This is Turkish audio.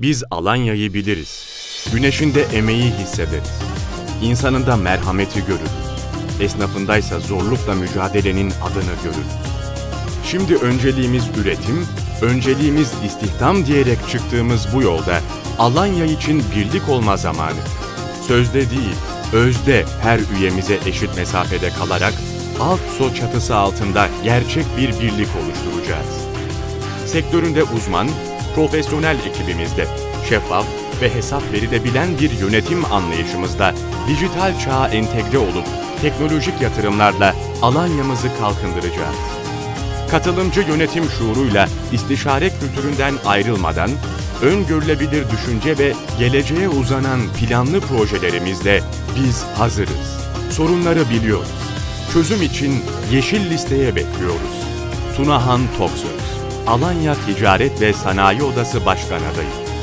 Biz Alanya'yı biliriz. Güneşinde emeği hissederiz. İnsanında merhameti görürüz. Esnafındaysa zorlukla mücadelenin adını görürüz. Şimdi önceliğimiz üretim, önceliğimiz istihdam diyerek çıktığımız bu yolda Alanya için birlik olma zamanı. Sözde değil, özde her üyemize eşit mesafede kalarak Altso çatısı altında gerçek bir birlik oluşturacağız. Sektöründe uzman, profesyonel ekibimizde şeffaf ve hesap veride bilen bir yönetim anlayışımızda dijital çağa entegre olup teknolojik yatırımlarla Alanya'mızı kalkındıracağız. Katılımcı yönetim şuuruyla istişare kültüründen ayrılmadan, öngörülebilir düşünce ve geleceğe uzanan planlı projelerimizle biz hazırız. Sorunları biliyoruz. Çözüm için yeşil listeye bekliyoruz. Tunahan Toksöz, Alanya Ticaret ve Sanayi Odası Başkan Adayı.